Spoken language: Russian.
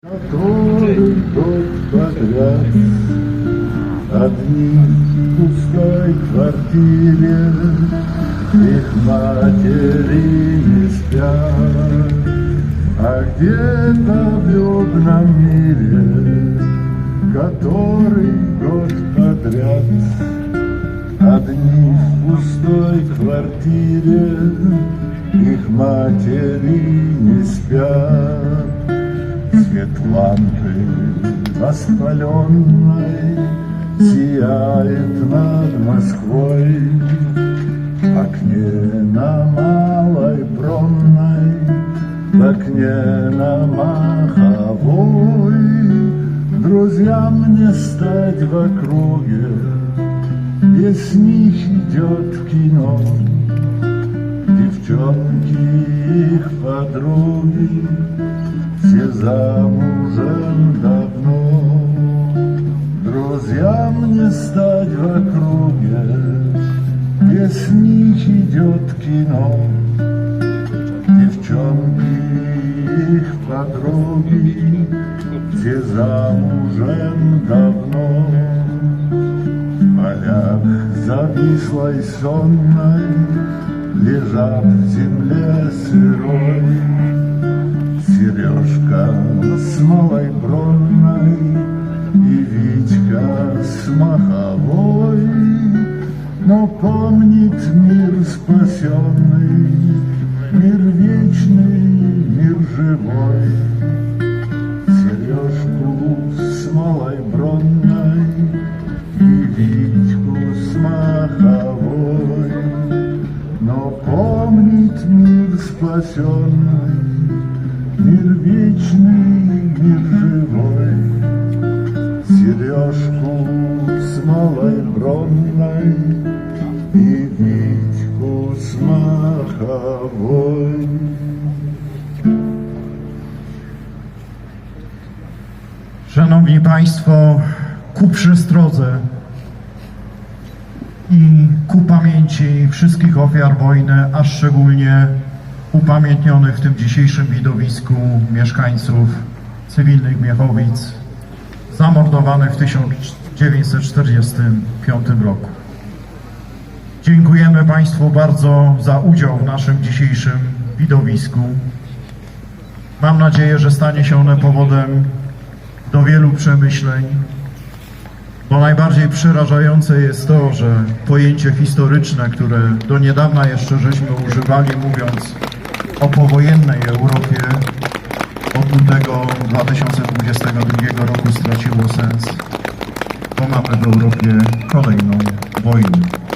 Который год подряд Одни в пустой квартире Их матери не спят. А где-то в людном мире Который год подряд Одни в пустой квартире Их матери не спят Свет лампы воспаленной Сияет над Москвой. В окне на Малой Бронной В окне на Маховой. Друзьям не стать в округе Без них идет кино. Девчонки их подруги замужем давно. Друзьям не стать в округе, без них идет кино. Девчонки их подруги, все замужем давно. В полях завислой сонной лежат в земле сырой. Сережка с малой бронной и Витька с маховой, но помнит мир спасенный, мир вечный, мир живой. Сережку с малой и Витьку с маховой, но помнит мир спасенный, Мир вечный, Staszku smole bronnej i Witku smacha woń. Szanowni Państwo, ku przestrodze i ku pamięci wszystkich ofiar wojny, a szczególnie upamiętnionych w tym dzisiejszym widowisku mieszkańców cywilnych Miechowic, zamordowanych w 1945 roku. Dziękujemy Państwu bardzo za udział w naszym dzisiejszym widowisku. Mam nadzieję, że stanie się one powodem do wielu przemyśleń, bo najbardziej przerażające jest to, że pojęcie historyczne, które do niedawna jeszcze żeśmy używali, mówiąc o powojennej Europie, lutego 2022 roku straciło sens, bo mamy w Europie kolejną wojnę.